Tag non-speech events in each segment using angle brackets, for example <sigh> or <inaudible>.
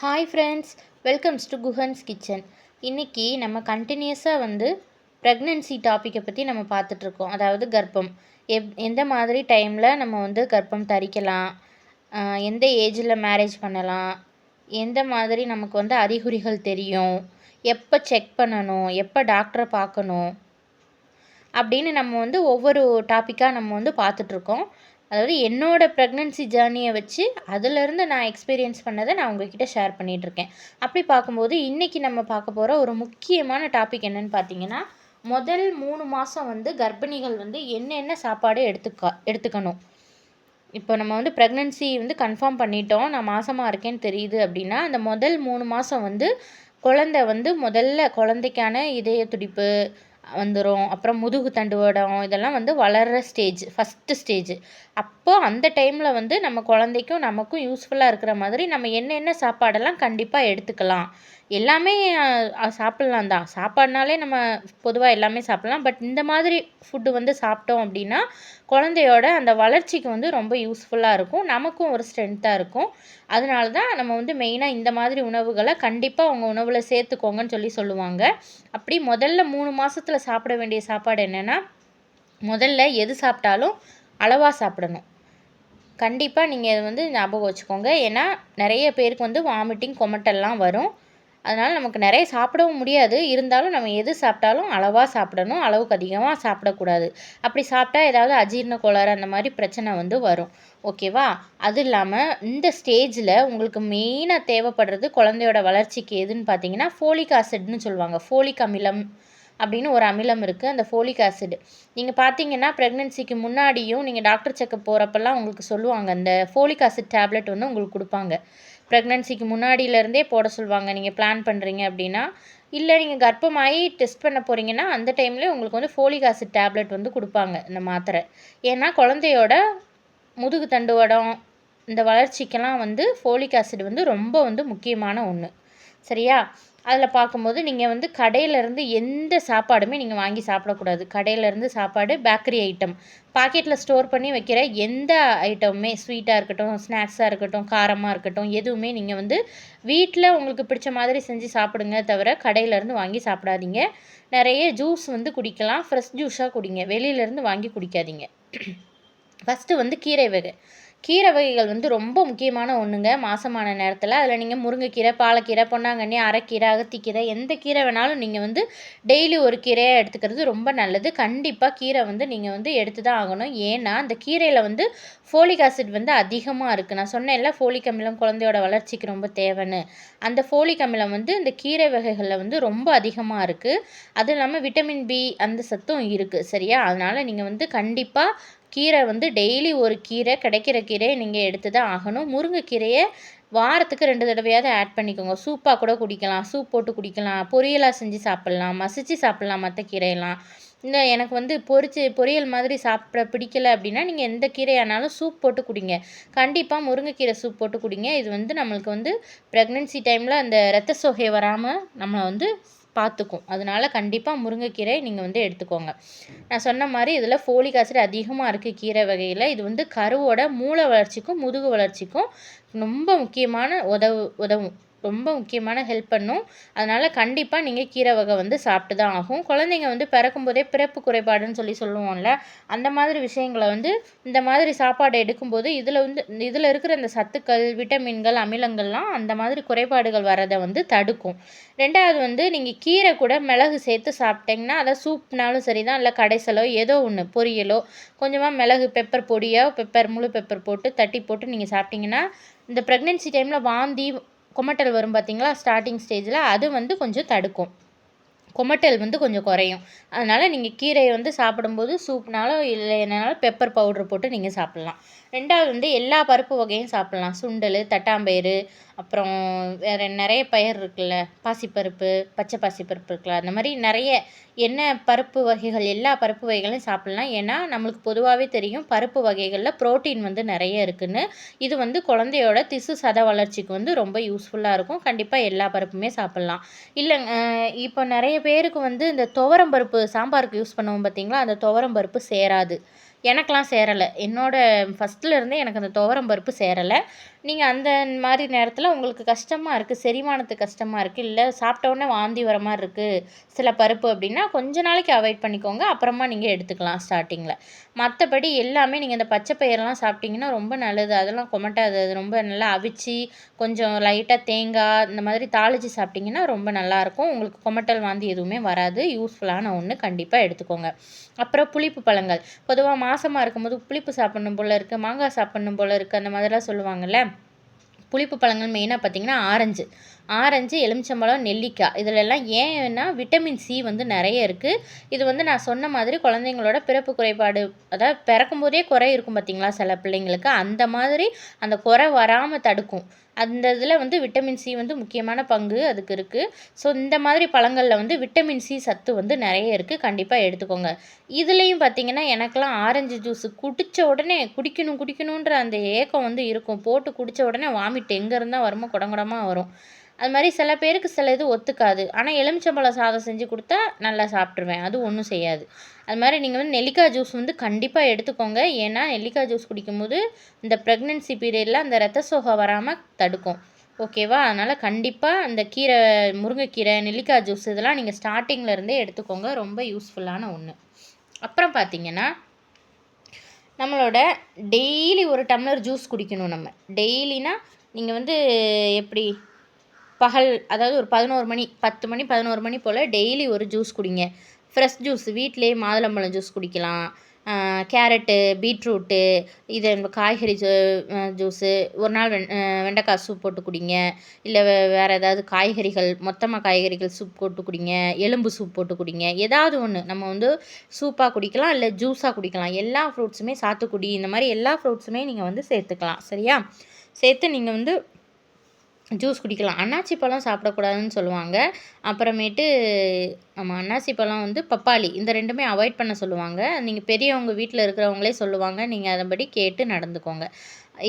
Hi friends welcomes to Guhan's kitchen இன்றைக்கி நம்ம கண்டினியூஸாக வந்து ப்ரெக்னென்சி டாப்பிக்கை பற்றி நம்ம பார்த்துட்ருக்கோம் அதாவது கர்ப்பம். எப் எந்த மாதிரி டைமில் நம்ம வந்து கர்ப்பம் தரிக்கலாம்? எந்த ஏஜில் மேரேஜ் பண்ணலாம்? எந்த மாதிரி நமக்கு வந்து அறிகுறிகள் தெரியும்? எப்போ செக் பண்ணணும்? எப்போ டாக்டரை பார்க்கணும்? அப்படின்னு நம்ம வந்து ஒவ்வொரு டாப்பிக்காக நம்ம வந்து பார்த்துட்ருக்கோம் அதாவது என்னோட ப்ரெக்னென்சி ஜேர்னியை வச்சு அதிலிருந்து நான் எக்ஸ்பீரியன்ஸ் பண்ணதை நான் உங்ககிட்ட ஷேர் பண்ணிகிட்ருக்கேன் அப்படி பார்க்கும்போது இன்றைக்கி நம்ம பார்க்க போகிற ஒரு முக்கியமான டாபிக் என்னென்னு பார்த்தீங்கன்னா முதல் மூணு மாதம் வந்து கர்ப்பிணிகள் வந்து என்னென்ன சாப்பாடு எடுத்துக்க எடுத்துக்கணும். இப்போ நம்ம வந்து ப்ரெக்னென்சி வந்து கன்ஃபார்ம் பண்ணிட்டோம் நான் மாதமாக இருக்கேன்னு தெரியுது அப்படின்னா அந்த முதல் மூணு மாதம் வந்து குழந்தை வந்து முதல்ல குழந்தைக்கான இதய துடிப்பு வந்துடும் அப்புறம் முதுகு தண்டுவடம் இதெல்லாம் வந்து வளர்கிற ஸ்டேஜ் ஃபஸ்ட்டு ஸ்டேஜ் அப்போது அந்த டைமில் வந்து நம்ம குழந்தைக்கும் நமக்கும் யூஸ்ஃபுல்லாக இருக்கிற மாதிரி நம்ம என்னென்ன சாப்பாடெல்லாம் கண்டிப்பாக எடுத்துக்கலாம். எல்லாமே சாப்பிட்லாம் தான் சாப்பாடுனாலே நம்ம பொதுவாக எல்லாமே சாப்பிட்லாம். பட் இந்த மாதிரி ஃபுட்டு வந்து சாப்பிட்டோம் அப்படின்னா குழந்தையோட அந்த வளர்ச்சிக்கு வந்து ரொம்ப யூஸ்ஃபுல்லாக இருக்கும். நமக்கும் ஒரு ஸ்ட்ரென்த்தாக இருக்கும். அதனால தான் நம்ம வந்து மெயினாக இந்த மாதிரி உணவுகளை கண்டிப்பாக அவங்க உணவில் சேர்த்துக்கோங்கன்னு சொல்லி சொல்லுவாங்க. அப்படி முதல்ல மூணு மாதத்தில் சாப்பிட வேண்டிய சாப்பாடு என்னென்னா முதல்ல எது சாப்பிட்டாலும் அளவாக சாப்பிடணும். கண்டிப்பாக நீங்கள் இதை வந்து ஞாபகம் வச்சுக்கோங்க. ஏன்னா நிறைய பேருக்கு வந்து வாமிட்டிங் கொமட்டெல்லாம் வரும். அதனால் நமக்கு நிறைய சாப்பிடவும் முடியாது. இருந்தாலும் நம்ம எது சாப்பிட்டாலும் அளவாக சாப்பிடணும். அளவுக்கு அதிகமாக சாப்பிடக்கூடாது. அப்படி சாப்பிட்டா ஏதாவது அஜீர்ண கோளாறு அந்த மாதிரி பிரச்சனை வந்து வரும். ஓகேவா அது இல்லாமல் இந்த ஸ்டேஜில் உங்களுக்கு மெயினாக தேவைப்படுறது குழந்தையோட வளர்ச்சிக்கு எதுன்னு பார்த்தீங்கன்னா ஃபோலிக் ஆசிட்னு சொல்லுவாங்க. ஃபோலிக் அமிலம் அப்படின்னு ஒரு அமிலம் இருக்குது அந்த ஃபோலிக் ஆசிட் நீங்கள் பார்த்தீங்கன்னா ப்ரெக்னென்சிக்கு முன்னாடியும் நீங்கள் டாக்டர் செக்கப் போகிறப்பெல்லாம் உங்களுக்கு சொல்லுவாங்க. அந்த ஃபோலிக் ஆசிட் டேப்லெட் வந்து உங்களுக்கு கொடுப்பாங்க. ப்ரெக்னன்சிக்கு முன்னாடியிலேருந்தே போட சொல்லுவாங்க. நீங்கள் பிளான் பண்ணுறீங்க அப்படின்னா இல்லை நீங்கள் கர்ப்பமாகி டெஸ்ட் பண்ண போகிறீங்கன்னா அந்த டைம்லேயே உங்களுக்கு வந்து ஃபோலிக் ஆசிட் டேப்லெட் வந்து கொடுப்பாங்க இந்த மாத்திரை. ஏன்னா குழந்தையோட முதுகு தண்டுவடம் இந்த வளர்ச்சிக்கெல்லாம் வந்து ஃபோலிக் ஆசிட் வந்து ரொம்ப வந்து முக்கியமான ஒன்று சரியா? அதில் பார்க்கும்போது நீங்கள் வந்து கடையிலேருந்து எந்த சாப்பாடுமே நீங்கள் வாங்கி சாப்பிடக்கூடாது. கடையிலேருந்து சாப்பாடு பேக்கரி ஐட்டம் பாக்கெட்டில் ஸ்டோர் பண்ணி வைக்கிற எந்த ஐட்டமுமே ஸ்வீட்டாக இருக்கட்டும் ஸ்நாக்ஸாக இருக்கட்டும் காரமாக இருக்கட்டும் எதுவுமே நீங்கள் வந்து வீட்டில் உங்களுக்கு பிடிச்ச மாதிரி செஞ்சு சாப்பிடுங்க தவிர கடையிலேருந்து வாங்கி சாப்பிடாதீங்க. நிறைய ஜூஸ் வந்து குடிக்கலாம். ஃப்ரெஷ் ஜூஸாக குடிங்க. வெளியிலேருந்து வாங்கி குடிக்காதீங்க. <clears throat> ஃபஸ்ட்டு வந்து கீரை வகை. கீரை வகைகள் வந்து ரொம்ப முக்கியமான ஒன்றுங்க மாசமான நேரத்தில். அதில் நீங்கள் முருங்கைக்கீரை பாலக்கீரை பொன்னாங்கண்ணி அரைக்கீரை அகத்திக்கீரை எந்த கீரை வேணாலும் நீங்கள் வந்து டெய்லி ஒரு கீரையாக எடுத்துக்கிறது ரொம்ப நல்லது. கண்டிப்பாக கீரை வந்து நீங்கள் வந்து எடுத்து தான் ஆகணும். ஏன்னா அந்த கீரையில் வந்து ஃபோலிக் ஆசிட் வந்து அதிகமாக இருக்குது நான் சொன்னேன்ல ஃபோலிக் அமிலம் குழந்தையோட வளர்ச்சிக்கு ரொம்ப தேவைன்னு. அந்த ஃபோலிக் அமிலம் வந்து இந்த கீரை வகைகளில் வந்து ரொம்ப அதிகமாக இருக்குது அதுவும் இல்லாமல் விட்டமின் பி அந்த சத்தும் இருக்குது சரியா? அதனால் நீங்கள் வந்து கண்டிப்பாக கீரை வந்து டெய்லி ஒரு கீரை கிடைக்கிற கீரையை நீங்கள் எடுத்து தான் ஆகணும். முருங்கைக்கீரையை வாரத்துக்கு ரெண்டு தடவையாவது ஆட் பண்ணிக்கோங்க. சூப்பாக கூட குடிக்கலாம். சூப் போட்டு குடிக்கலாம். பொரியலாக செஞ்சு சாப்பிட்லாம். மசிச்சு சாப்பிட்லாம் மற்ற கீரையெல்லாம். இந்த எனக்கு வந்து பொரிச்சு பொரியல் மாதிரி சாப்பிட பிடிக்கல அப்படின்னா நீங்கள் எந்த கீரையானாலும் சூப் போட்டு குடிங்க. கண்டிப்பாக முருங்கைக்கீரை சூப் போட்டு குடிங்க. இது வந்து நம்மளுக்கு வந்து ப்ரெக்னென்சி டைமில் அந்த ரத்த சோகை வராமல் நம்மளை வந்து பார்த்துக்கும். அதனால கண்டிப்பாக முருங்கைக்கீரை நீங்கள் வந்து எடுத்துக்கோங்க. நான் சொன்ன மாதிரி இதில் ஃபோலிக் ஆசிட் அதிகமாக இருக்குது கீரை வகையில். இது வந்து கருவோட மூளை வளர்ச்சிக்கும் முதுகு வளர்ச்சிக்கும் ரொம்ப முக்கியமான உதவு உதவும். ரொம்ப முக்கியமான ஹெல்ப் பண்ணும். அதனால் கண்டிப்பாக நீங்கள் கீரை வகை வந்து சாப்பிட்டு தான் ஆகும். குழந்தைங்க வந்து பிறக்கும்போதே பிறப்பு குறைபாடுன்னு சொல்லி சொல்லுவோம்ல அந்த மாதிரி விஷயங்களை வந்து இந்த மாதிரி சாப்பாடு எடுக்கும்போது இதில் வந்து இதில் இருக்கிற இந்த சத்துக்கள் விட்டமின்கள் அமிலங்கள்லாம் அந்த மாதிரி குறைபாடுகள் வரதை வந்து தடுக்கும். ரெண்டாவது வந்து நீங்கள் கீரை கூட மிளகு சேர்த்து சாப்பிட்டீங்கன்னா அதை சூப்னாலும் சரி தான் இல்லை கடைசலோ ஏதோ ஒன்று பொரியலோ கொஞ்சமாக மிளகு பெப்பர் பொடியோ பெப்பர் முழு பெப்பர் போட்டு தட்டி போட்டு நீங்கள் சாப்பிட்டீங்கன்னா இந்த ப்ரெக்னென்சி டைமில் வாந்தி கொமட்டல் வரும் பார்த்தீங்களா ஸ்டார்டிங் ஸ்டேஜில் அது வந்து கொஞ்சம் தடுக்கும். கொமட்டல் வந்து கொஞ்சம் குறையும். அதனால் நீங்கள் கீரையை வந்து சாப்பிடும்போது சூப்னாலும் இல்லை என்னனாலும் பெப்பர் பவுடர் போட்டு நீங்கள் சாப்பிட்லாம். ரெண்டாவது வந்து எல்லா பருப்பு வகையும் சாப்பிட்லாம். சுண்டல் தட்டாம்பயிறு அப்புறம் வேறு நிறைய பயிர் இருக்குல்ல பாசிப்பருப்பு பச்சை பாசிப்பருப்பு இருக்குல்ல அந்த மாதிரி நிறைய என்ன பருப்பு வகைகள் எல்லா பருப்பு வகைகளையும் சாப்பிட்லாம். ஏன்னா நம்மளுக்கு பொதுவாகவே தெரியும் பருப்பு வகைகளில் ப்ரோட்டீன் வந்து நிறைய இருக்குதுன்னு இது வந்து குழந்தையோட திசு சத வளர்ச்சிக்கு வந்து ரொம்ப யூஸ்ஃபுல்லாக இருக்கும். கண்டிப்பாக எல்லா பருப்புமே சாப்பிட்லாம். இல்லைங்க இப்போ நிறைய பேருக்கு வந்து இந்த துவரம் பருப்பு சாம்பாருக்கு யூஸ் பண்ணுவோம் பார்த்தீங்களா? அந்த துவரம் பருப்பு சேராது. எனக்கெலாம் சேரலை. என்னோட ஃபஸ்ட்டில் இருந்தே எனக்கு அந்த துவரம் பருப்பு சேரலை. நீங்கள் அந்த மாதிரி நேரத்தில் உங்களுக்கு கஷ்டமாக இருக்குது செரிமானத்துக்கு கஷ்டமாக இருக்குது இல்லை சாப்பிட்ட உடனே வாந்தி வர மாதிரி இருக்குது சில பருப்பு அப்படின்னா கொஞ்ச நாளைக்கு அவாய்ட் பண்ணிக்கோங்க அப்புறமா நீங்கள் எடுத்துக்கலாம் ஸ்டார்டிங்கில் மற்றபடி எல்லாமே நீங்கள் இந்த பச்சை பயிரெலாம் சாப்பிட்டிங்கன்னா ரொம்ப நல்லது. அதெல்லாம் கொமட்டாது. அது ரொம்ப நல்லா அவிச்சு கொஞ்சம் லைட்டாக தேங்காய் இந்த மாதிரி தாளித்து சாப்பிட்டிங்கன்னா ரொம்ப நல்லாயிருக்கும் உங்களுக்கு கொமட்டல் வாந்தி எதுவுமே வராது. யூஸ்ஃபுல்லான ஒன்று கண்டிப்பாக எடுத்துக்கோங்க. அப்புறம் புளிப்பு பழங்கள். பொதுவாக மாசமாக இருக்கும்போது புளிப்பு சாப்பிட்ணும் போல் இருக்குது மாங்காய் சாப்பிட்ணும் போல் இருக்குது அந்த மாதிரிலாம் சொல்லுவாங்கள்ல புளிப்பு பழங்கள் மெயினாக பார்த்திங்கன்னா ஆரஞ்சு. ஆரஞ்சு எலுமிச்சம்பழம் நெல்லிக்காய். இதிலெல்லாம் ஏன்னா விட்டமின் சி வந்து நிறைய இருக்குது இது வந்து நான் சொன்ன மாதிரி குழந்தைங்களோட பிறப்பு குறைபாடு அதாவது பிறக்கும்போதே குறை இருக்கும் பார்த்திங்களா சில பிள்ளைங்களுக்கு? அந்த மாதிரி அந்த குறை வராமல் தடுக்கும். அந்த இதில் வந்து விட்டமின் சி வந்து முக்கியமான பங்கு அதுக்கு இருக்குது ஸோ இந்த மாதிரி பழங்களில் வந்து விட்டமின் சி சத்து வந்து நிறைய இருக்குது கண்டிப்பாக எடுத்துக்கோங்க. இதுலேயும் பார்த்திங்கன்னா எனக்கெலாம் ஆரஞ்சு ஜூஸ் குடித்த உடனே குடிக்கணும் குடிக்கணுன்ற அந்த ஏக்கம் வந்து இருக்கும். போட்டு குடித்த உடனே வாமிட் எங்கே இருந்தால் வருமோ குடங்குடமாக வரும். அது மாதிரி சில பேருக்கு சில இது ஒத்துக்காது. ஆனால் எலுமிச்சம்பழம் சாதம் செஞ்சு கொடுத்தா நல்லா சாப்பிட்ருவேன் அது ஒன்றும் செய்யாது. அது மாதிரி நீங்கள் வந்து நெல்லிக்காய் ஜூஸ் வந்து கண்டிப்பாக எடுத்துக்கோங்க. ஏன்னா நெல்லிக்காய் ஜூஸ் குடிக்கும்போது இந்த ப்ரெக்னென்சி பீரியடில் அந்த ரத்த சோகை வராமல் தடுக்கும். ஓகேவா அதனால் கண்டிப்பாக அந்த கீரை முருங்கைக்கீரை நெல்லிக்காய் ஜூஸ் இதெல்லாம் நீங்கள் ஸ்டார்டிங்கில் இருந்தே எடுத்துக்கோங்க. ரொம்ப யூஸ்ஃபுல்லான ஒன்று அப்புறம் பார்த்தீங்கன்னா நம்மளோட டெய்லி ஒரு டம்ளர் ஜூஸ் குடிக்கணும் நம்ம. டெய்லினா நீங்கள் வந்து எப்படி பகல் அதாவது ஒரு பதினோரு மணி பத்து மணி பதினோரு மணி போல் டெய்லி ஒரு ஜூஸ் குடிங்க. ஃப்ரெஷ் ஜூஸ் வீட்டிலே மாதுளம்பழம் ஜூஸ் குடிக்கலாம். கேரட்டு பீட்ரூட்டு இது காய்கறி ஜூ ஜூஸு ஒரு நாள் வெண் வெண்டைக்காய் சூப் போட்டு குடிங்க. இல்லை வே வேறு ஏதாவது காய்கறிகள் மொத்தமாக காய்கறிகள் சூப் போட்டு குடிங்க. எலும்பு சூப் போட்டு குடிங்க. ஏதாவது ஒன்று நம்ம வந்து சூப்பாக குடிக்கலாம் இல்லை ஜூஸாக குடிக்கலாம். எல்லா ஃப்ரூட்ஸுமே சாத்துக்குடி இந்த மாதிரி எல்லா ஃப்ரூட்ஸுமே நீங்கள் வந்து சேர்த்துக்கலாம். சரியா? சேர்த்து நீங்கள் வந்து ஜூஸ் குடிக்கலாம். அன்னாச்சி பழம் சாப்பிடக்கூடாதுன்னு சொல்லுவாங்க. அப்புறமேட்டு ஆமாம் அன்னாசி பழம் வந்து பப்பாளி. இந்த ரெண்டுமே அவாய்ட் பண்ண சொல்லுவாங்க. நீங்கள் பெரியவங்க வீட்டில் இருக்கிறவங்களே சொல்லுவாங்க. நீங்கள் அதன்படி கேட்டு நடந்துக்கோங்க.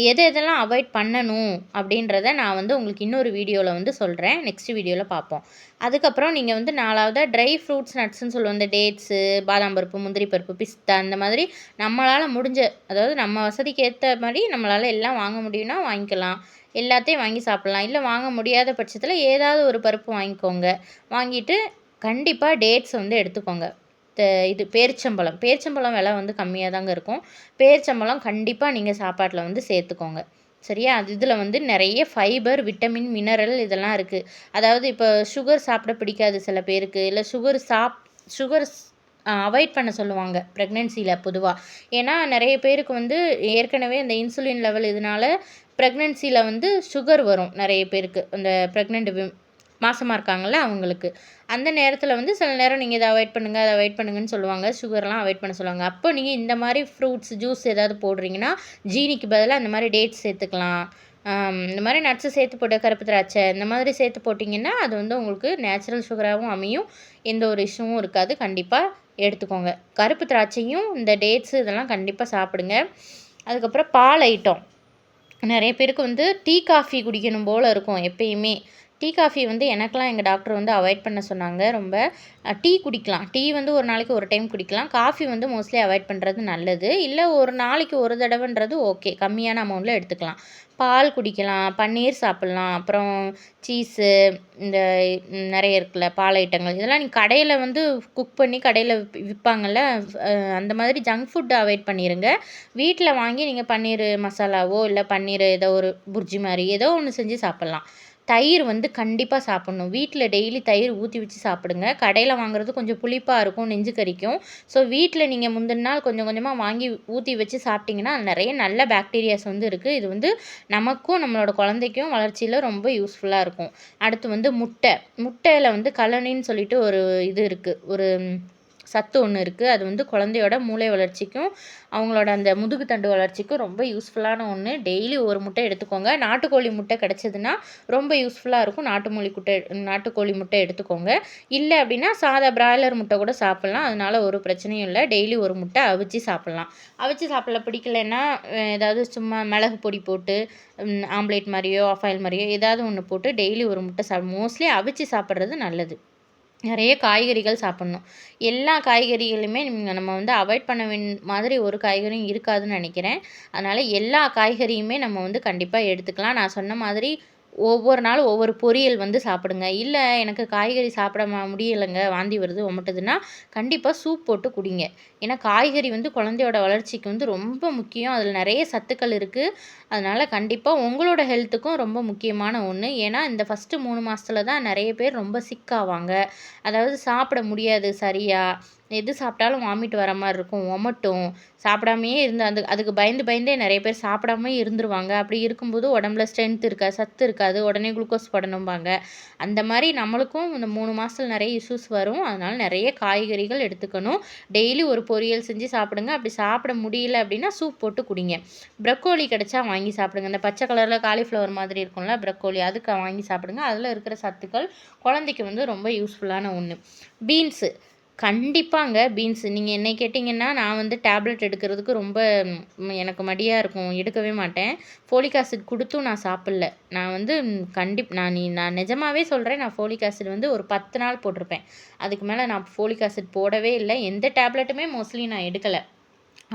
எது எதெல்லாம் அவாய்ட் பண்ணணும் அப்படின்றத நான் வந்து உங்களுக்கு இன்னொரு வீடியோவில் வந்து சொல்கிறேன் நெக்ஸ்ட் வீடியோவில் பார்ப்போம். அதுக்கப்புறம் நீங்கள் வந்து நாலாவது ட்ரை ஃப்ரூட்ஸ் நட்ஸ்ன்னு சொல்லுவோம். இந்த டேட்ஸு பாதாம் பருப்பு முந்திரி பருப்பு பிஸ்தா அந்த மாதிரி நம்மளால் முடிஞ்ச அதாவது நம்ம வசதிக்கு ஏற்ற மாதிரி நம்மளால் எல்லாம் வாங்க முடியும்னா வாங்கிக்கலாம். எல்லாத்தையும் வாங்கி சாப்பிட்லாம். இல்லை வாங்க முடியாத பட்சத்தில் ஏதாவது ஒரு பருப்பு வாங்கிக்கோங்க. வாங்கிட்டு கண்டிப்பாக டேட்ஸ் வந்து எடுத்துக்கோங்க. இது பேரிச்சம்பழம். பேரிச்சம்பழம் விலை வந்து கம்மியாக தாங்க இருக்கும். பேரிச்சம்பழம் கண்டிப்பாக நீங்கள் சாப்பாட்டில் வந்து சேர்த்துக்கோங்க. சரியா? அது இதில் வந்து நிறைய ஃபைபர் விட்டமின் மினரல் இதெல்லாம் இருக்குது அதாவது இப்போ சுகர் சாப்பிட பிடிக்காது சில பேருக்கு. இல்லை சுகர் சாப் சுகர் அவாய்ட் பண்ண சொல்லுவாங்க ப்ரெக்னென்சியில் பொதுவாக ஏன்னா நிறைய பேருக்கு வந்து ஏற்கனவே அந்த இன்சுலின் லெவல் இதனால் ப்ரெக்னென்சியில் வந்து சுகர் வரும் நிறைய பேருக்கு. அந்த ப்ரெக்னென்ட் மாதமாக இருக்காங்கள்ல அவங்களுக்கு. அந்த நேரத்தில் வந்து சில நேரம் நீங்கள் இதை அவாய்ட் பண்ணுங்கள் அதை அவாய்ட் பண்ணுங்கன்னு சொல்லுவாங்க. சுகர்லாம் அவாய்ட் பண்ண சொல்லுவாங்க. அப்போ நீங்கள் இந்த மாதிரி ஃப்ரூட்ஸ் ஜூஸ் ஏதாவது போடுறீங்கன்னா ஜீனிக்கு பதிலாக அந்த மாதிரி டேட்ஸ் சேர்த்துக்கலாம். இந்த மாதிரி நட்ஸு சேர்த்து போட்டு கருப்பு திராட்சை இந்த மாதிரி சேர்த்து போட்டிங்கன்னா அது வந்து உங்களுக்கு நேச்சுரல் சுகராகவும் அமையும். எந்த ஒரு இஷ்யூவும் இருக்காது. கண்டிப்பாக எடுத்துக்கோங்க. கருப்பு திராட்சையும் இந்த டேட்ஸு இதெல்லாம் கண்டிப்பாக சாப்பிடுங்க. அதுக்கப்புறம் பால் ஐட்டம் நிறைய பேருக்கு வந்து டீ காஃபி குடிக்கணும் போல் இருக்கும் எப்பயுமே. டீ காஃபி வந்து எனக்கெலாம் எங்கள் டாக்டர் வந்து அவாய்ட் பண்ண சொன்னாங்க. ரொம்ப டீ குடிக்கலாம். டீ வந்து ஒரு நாளைக்கு ஒரு டைம் குடிக்கலாம். காஃபி வந்து மோஸ்ட்லி அவாய்ட் பண்ணுறது நல்லது. இல்லை ஒரு நாளைக்கு ஒரு தடவைன்றது ஓகே. கம்மியான அமௌண்ட்டில் எடுத்துக்கலாம். பால் குடிக்கலாம் பன்னீர் சாப்பிட்லாம் அப்புறம் சீஸு இந்த நிறைய இருக்குல்ல பால் ஐட்டங்கள். இதெல்லாம் நீங்கள் கடையில் வந்து குக் பண்ணி கடையில் விற்பாங்கள்ல அந்த மாதிரி ஜங்க் ஃபுட்டை அவாய்ட் பண்ணிடுங்க வீட்டில் வாங்கி நீங்கள் பன்னீர் மசாலாவோ இல்லை பன்னீர் ஏதோ ஒரு புர்ஜி மாதிரி ஏதோ ஒன்று செஞ்சு சாப்பிட்லாம். தயிர் வந்து கண்டிப்பாக சாப்பிட்ணும். வீட்டில் டெய்லி தயிர் ஊற்றி வச்சு சாப்பிடுங்க. கடையில் வாங்குறது கொஞ்சம் புளிப்பாக இருக்கும் நெஞ்சு கறிக்கும் ஸோ வீட்டில் நீங்கள் முந்தின நாள் கொஞ்சம் கொஞ்சமாக வாங்கி ஊற்றி வச்சு சாப்பிட்டிங்கன்னா நிறைய நல்ல பாக்டீரியாஸ் வந்து இருக்குது இது வந்து நமக்கும் நம்மளோட குழந்தைக்கும் வளர்ச்சியில் ரொம்ப யூஸ்ஃபுல்லாக இருக்கும். அடுத்து வந்து முட்டை. முட்டையில் வந்து கலனின்னு சொல்லிட்டு ஒரு இது இருக்குது ஒரு சத்து ஒன்று இருக்குது அது வந்து குழந்தையோட மூளை வளர்ச்சிக்கும் அவங்களோட அந்த முதுகு தண்டு வளர்ச்சிக்கும் ரொம்ப யூஸ்ஃபுல்லான ஒன்று டெய்லி ஒரு முட்டை எடுத்துக்கோங்க. நாட்டுக்கோழி முட்டை கிடச்சிதுன்னா ரொம்ப யூஸ்ஃபுல்லாக இருக்கும். நாட்டுமொழி குட்டை நாட்டுக்கோழி முட்டை எடுத்துக்கோங்க. இல்லை அப்படின்னா சாதா பிராய்லர் முட்டை கூட சாப்பிட்லாம். அதனால் ஒரு பிரச்சனையும் இல்லை. டெய்லி ஒரு முட்டை அவிச்சு சாப்பிட்லாம். அவிச்சு சாப்பிட பிடிக்கலன்னா ஏதாவது சும்மா மிளகு பொடி போட்டு ஆம்லேட் மாதிரியோ ஆஃப் ஆயில் மாதிரியோ ஏதாவது ஒன்று போட்டு டெய்லி ஒரு முட்டை சாப்பிட் மோஸ்ட்லி அவிச்சு சாப்பிட்றது நல்லது. நிறைய காய்கறிகள் சாப்பிட்ணும். எல்லா காய்கறிகளுமே நம்ம வந்து அவாய்ட் பண்ண வேண் மாதிரி ஒரு காய்கறியும் இருக்காதுன்னு நினைக்கிறேன். அதனால் எல்லா காய்கறியுமே நம்ம வந்து கண்டிப்பாக எடுத்துக்கலாம். நான் சொன்ன மாதிரி ஒவ்வொரு நாளும் ஒவ்வொரு பொரியல் வந்து சாப்பிடுங்க. இல்லை எனக்கு காய்கறி சாப்பிட முடியலைங்க வாந்தி வருது உமட்டுதுன்னா கண்டிப்பாக சூப் போட்டு குடிங்க. ஏன்னா காய்கறி வந்து குழந்தையோட வளர்ச்சிக்கு வந்து ரொம்ப முக்கியம். அதில் நிறைய சத்துக்கள் இருக்குது அதனால் கண்டிப்பாக உங்களோட ஹெல்த்துக்கும் ரொம்ப முக்கியமான ஒன்று ஏன்னா இந்த ஃபஸ்ட்டு மூணு மாதத்துல தான் நிறைய பேர் ரொம்ப சிக்காவாங்க அதாவது சாப்பிட முடியாது சரியாக எது சாப்பிட்டாலும் வாமிட் வர மாதிரி இருக்கும் ஒமட்டும் சாப்பிடாமையே இருந்து அந்த அதுக்கு பயந்து பயந்தே நிறைய பேர் சாப்பிடாமயே இருந்துருவாங்க. அப்படி இருக்கும்போது உடம்புல ஸ்ட்ரென்த் இருக்காது சத்து இருக்காது உடனே குளுக்கோஸ் போடணும்பாங்க. அந்த மாதிரி நம்மளுக்கும் இந்த மூணு மாதத்துல நிறைய இஷ்யூஸ் வரும். அதனால் நிறைய காய்கறிகள் எடுத்துக்கணும். டெய்லி ஒரு பொரியல் செஞ்சு சாப்பிடுங்க. அப்படி சாப்பிட முடியல அப்படின்னா சூப் போட்டு குடிங்க. ப்ரக்கோலி கிடச்சா வாங்கி சாப்பிடுங்க. இந்த பச்சை கலரில் காலிஃப்ளவர் மாதிரி இருக்கும்ல ப்ரக்கோலி அதுக்கு வாங்கி சாப்பிடுங்க. அதில் இருக்கிற சத்துக்கள் குழந்தைக்கு வந்து ரொம்ப யூஸ்ஃபுல்லான ஒன்று பீன்ஸு கண்டிப்பாங்க பீன்ஸ். நீங்கள் என்னை கேட்டிங்கன்னா நான் வந்து டேப்லெட் எடுக்கிறதுக்கு ரொம்ப எனக்கு மடியாக இருக்கும் எடுக்கவே மாட்டேன். ஃபோலிக் ஆசிட் கொடுத்தும் நான் சாப்பிட்ல. நான் வந்து கண்டிப் நான் நீ நான் நிஜமாவே சொல்கிறேன் நான் ஃபோலிக் ஆசிட் வந்து ஒரு பத்து நாள் போட்டிருப்பேன். அதுக்கு மேலே நான் ஃபோலிக் ஆசிட் போடவே இல்லை. எந்த டேப்லெட்டுமே மோஸ்ட்லி நான் எடுக்கலை.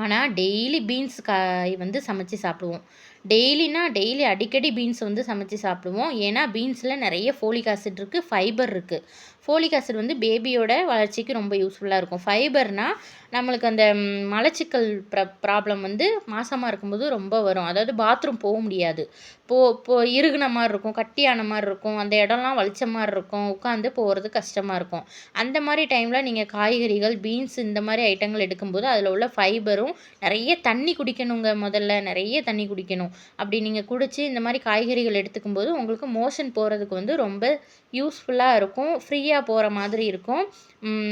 ஆனால் டெய்லி பீன்ஸ் காய் வந்து சமைச்சி சாப்பிடுவோம். டெய்லினா டெய்லி அடிக்கடி பீன்ஸ் வந்து சமைச்சி சாப்பிடுவோம். ஏன்னா பீன்ஸில் நிறைய ஃபோலிக் ஆசிட் இருக்குது ஃபைபர் இருக்குது ஃபோலிக் ஆசிட் வந்து பேபியோட வளர்ச்சிக்கு ரொம்ப யூஸ்ஃபுல்லாக இருக்கும். ஃபைபர்னால் நம்மளுக்கு அந்த மலச்சிக்கல் ப்ர ப்ராப்ளம் வந்து மாசமாக இருக்கும்போது ரொம்ப வரும். அதாவது பாத்ரூம் போக முடியாது. போ போ இறுகுன மாதிரி இருக்கும் கட்டியான மாதிரி இருக்கும் அந்த இடம்லாம் வலிச்ச மாதிரி இருக்கும் உட்காந்து போகிறது கஷ்டமாக இருக்கும். அந்த மாதிரி டைமில் நீங்கள் காய்கறிகள் பீன்ஸ் இந்த மாதிரி ஐட்டங்கள் எடுக்கும்போது அதில் உள்ள ஃபைபரும் நிறைய தண்ணி குடிக்கணுங்க முதல்ல நிறைய தண்ணி குடிக்கணும். அப்படி நீங்கள் குடித்து இந்த மாதிரி காய்கறிகள் எடுத்துக்கும் போது உங்களுக்கு மோஷன் போகிறதுக்கு வந்து ரொம்ப யூஸ்ஃபுல்லாக இருக்கும். ஃப்ரீயாக போகிற மாதிரி இருக்கும்.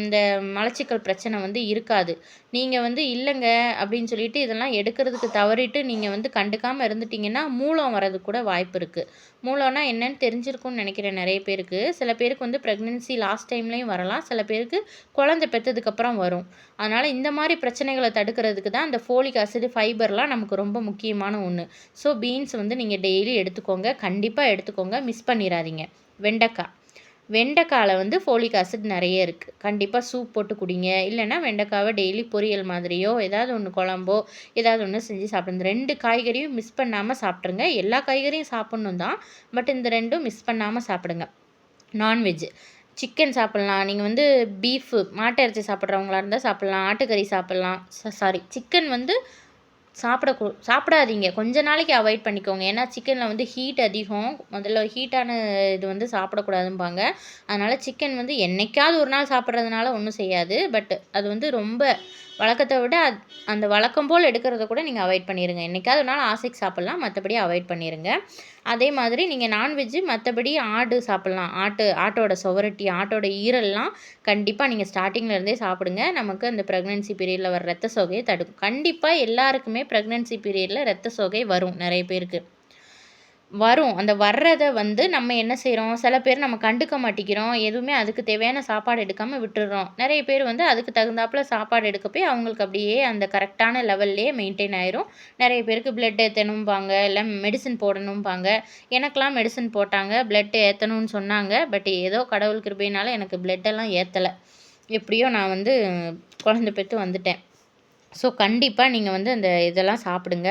இந்த மலச்சிக்கல் பிரச்சனை வந்து இருக்காது. நீங்கள் வந்து இல்லைங்க அப்படின்னு சொல்லிட்டு இதெல்லாம் எடுக்கிறதுக்கு தவறிட்டு நீங்கள் வந்து கண்டுக்காமல் இருந்துட்டிங்கன்னா மூலம் வரது கூட வாய்ப்பு இருக்குது மூலம்னா என்னன்னு தெரிஞ்சிருக்கும்னு நினைக்கிறேன் நிறைய பேருக்கு. சில பேருக்கு வந்து ப்ரெக்னென்சி லாஸ்ட் டைம்லேயும் வரலாம். சில பேருக்கு குழந்தை பெற்றதுக்கப்புறம் வரும். அதனால் இந்த மாதிரி பிரச்சனைகளை தடுக்கிறதுக்கு தான் இந்த ஃபோலிக் ஆசிட் ஃபைபர்லாம் நமக்கு ரொம்ப முக்கியமான ஒன்று ஸோ பீன்ஸ் வந்து நீங்கள் டெய்லி எடுத்துக்கோங்க. கண்டிப்பாக எடுத்துக்கோங்க. மிஸ் பண்ணிடாதீங்க. வெண்டைக்காய். வெண்டைக்காயில் வந்து ஃபோலிக் ஆசிட் நிறைய இருக்குது கண்டிப்பாக சூப் போட்டு குடிங்க. இல்லைன்னா வெண்டைக்காவை டெய்லி பொரியல் மாதிரியோ ஏதாவது ஒன்று குழம்போ ஏதாவது ஒன்று செஞ்சு சாப்பிடுங்க. ரெண்டு காய்கறியும் மிஸ் பண்ணாமல் சாப்பிட்ருங்க எல்லா காய்கறியும் சாப்பிட்ணும் தான். பட் இந்த ரெண்டும் மிஸ் பண்ணாமல் சாப்பிடுங்க. நான்வெஜ் சிக்கன் சாப்பிட்லாம். நீங்கள் வந்து பீஃபு மாட்டு இறைச்சி சாப்பிட்றவங்களா இருந்தால் சாப்பிட்லாம். ஆட்டுக்கறி சாப்பிட்லாம். சாரி சிக்கன் வந்து சாப்பிட சாப்பிடாதீங்க. கொஞ்ச நாளைக்கு அவாய்ட் பண்ணிக்கோங்க. ஏன்னா சிக்கனில் வந்து ஹீட் அதிகம். முதல்ல ஹீட்டான இது வந்து சாப்பிடக்கூடாதும்பாங்க. அதனால் சிக்கன் வந்து என்றைக்காவது ஒரு நாள் சாப்பிட்றதுனால ஒன்றும் செய்யாது. பட் அது வந்து ரொம்ப வழக்கத்தை விட அந்த வழக்கம் போல் எடுக்கிறத கூட நீங்கள் அவாய்ட் பண்ணிடுங்க என்றைக்காவது நாள் ஆசைக்கு சாப்பிட்லாம் மற்றபடி அவாய்ட் பண்ணிடுங்க அதே மாதிரி நீங்கள் நான்வெஜ்ஜு மற்றபடி ஆடு சாப்பிட்லாம். ஆட்டு ஆட்டோட சுவரட்டி ஆட்டோட ஈரல்லாம் கண்டிப்பாக நீங்கள் ஸ்டார்டிங்லேருந்தே சாப்பிடுங்க. நமக்கு அந்த ப்ரெக்னென்சி பீரியடில் வர ரத்த சோகையை தடுக்கும். கண்டிப்பாக எல்லாருக்குமே ப்ரெக்னென்சி பீரியடில் ரத்த சோகை வரும் நிறைய பேருக்கு. வரும். அந்த வர்றதை வந்து நம்ம என்ன செய்கிறோம் சில பேர் நம்ம கண்டுக்க மாட்டேங்கிறோம் எதுவுமே அதுக்கு தேவையான சாப்பாடு எடுக்காமல் விட்டுடுறோம் நிறைய பேர் வந்து அதுக்கு தகுந்தாப்பில் சாப்பாடு எடுக்க போய் அவங்களுக்கு அப்படியே அந்த கரெக்டான லெவல்லே மெயின்டைன் ஆயிரும். நிறைய பேருக்கு பிளட் ஏற்றணும்பாங்க இல்லை மெடிசன் போடணும்பாங்க. எனக்கெலாம் மெடிசன் போட்டாங்க பிளட் ஏற்றணும்னு சொன்னாங்க. பட் ஏதோ கடவுள் கிருபையினால எனக்கு பிளட்டெல்லாம் ஏற்றலை எப்படியோ நான் வந்து குழந்த பெற்று வந்துட்டேன். ஸோ கண்டிப்பாக நீங்கள் வந்து அந்த இதெல்லாம் சாப்பிடுங்க.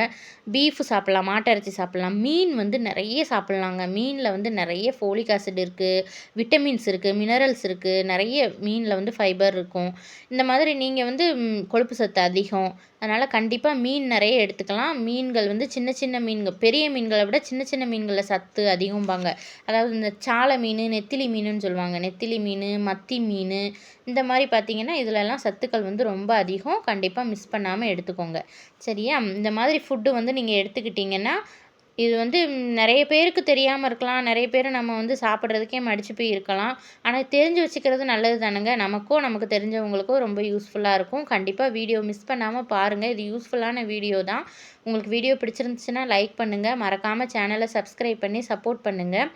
பீஃப் சாப்பிட்லாம் மாட்டிறைச்சி சாப்பிட்லாம். மீன் வந்து நிறைய சாப்பிட்லாங்க. மீனில் வந்து நிறைய ஃபோலிக் ஆசிட் இருக்குது விட்டமின்ஸ் இருக்குது மினரல்ஸ் இருக்குது நிறைய மீனில் வந்து ஃபைபர் இருக்கும். இந்த மாதிரி நீங்கள் வந்து கொழுப்பு சத்து அதிகம். அதனால் கண்டிப்பாக மீன் நிறைய எடுத்துக்கலாம். மீன்கள் வந்து சின்ன சின்ன மீன்கள் பெரிய மீன்களை விட சின்ன சின்ன மீன்களில் சத்து அதிகம்பாங்க. அதாவது இந்த சாலை மீன் நெத்திலி மீனுன்னு சொல்லுவாங்க. நெத்திலி மீன் மத்தி மீன் இந்த மாதிரி பார்த்திங்கன்னா இதிலெல்லாம் சத்துக்கள் வந்து ரொம்ப அதிகம். கண்டிப்பாக மிஸ் பண்ணாமல் எடுத்துக்கோங்க. சரியா? இந்த மாதிரி ஃபுட்டு வந்து நீங்கள் எடுத்துக்கிட்டிங்கன்னா இது வந்து நிறைய பேருக்கு தெரியாமல் இருக்கலாம். நிறைய பேர் நம்ம வந்து சாப்பிட்றதுக்கே மடிச்சு போய் இருக்கலாம். ஆனால் தெரிஞ்சு வச்சுக்கிறது நல்லது தானுங்க. நமக்கும் நமக்கு தெரிஞ்சவங்களுக்கும் ரொம்ப யூஸ்ஃபுல்லாக இருக்கும். கண்டிப்பாக வீடியோ மிஸ் பண்ணாமல் பாருங்கள் இது யூஸ்ஃபுல்லான வீடியோ தான். உங்களுக்கு வீடியோ பிடிச்சிருந்துச்சுன்னா லைக் பண்ணுங்கள் மறக்காமல் சேனலை சப்ஸ்கிரைப் பண்ணி சப்போர்ட் பண்ணுங்கள்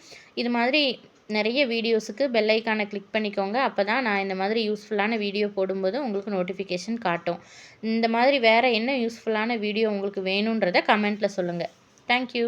இது மாதிரி நிறைய வீடியோஸுக்கு பெல் ஐக்கானை கிளிக் பண்ணிக்கோங்க. அப்போ தான் நான் இந்த மாதிரி யூஸ்ஃபுல்லான வீடியோ போடும்போது உங்களுக்கு நோட்டிஃபிகேஷன் காட்டும். இந்த மாதிரி வேறு என்ன யூஸ்ஃபுல்லான வீடியோ உங்களுக்கு வேணுன்றதை கமெண்ட்டில் சொல்லுங்கள் தேங்க்யூ